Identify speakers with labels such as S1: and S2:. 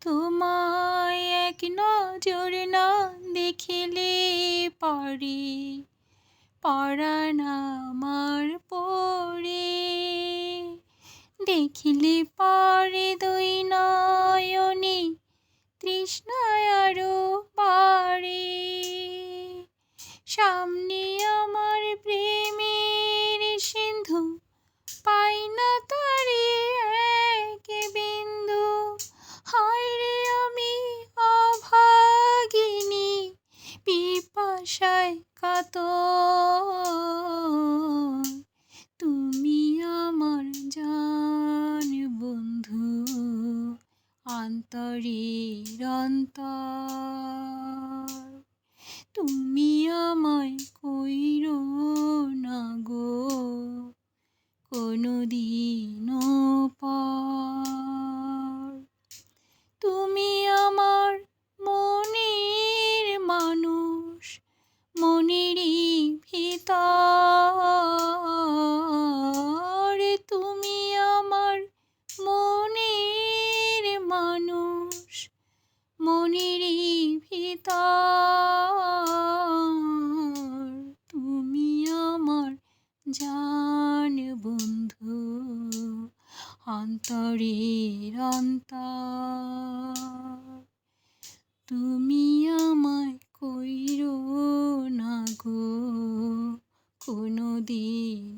S1: তোমায় এক নজর না দেখিলে পরে, পরাণ আমার পরে। দেখিলে পরে দুই নয়নে, তৃষ্ণায় আরও বাড়ে পিপাসায় কাতর তুমি আমার জান বন্ধু, অন্তরের অন্তর। তুমি আমায় কইরো না গো, কোনোদিনও পর। তুমি আমার জান বন্ধু অন্তরের অন্তর। তুমি আমায় কইর না গো কোনো দিন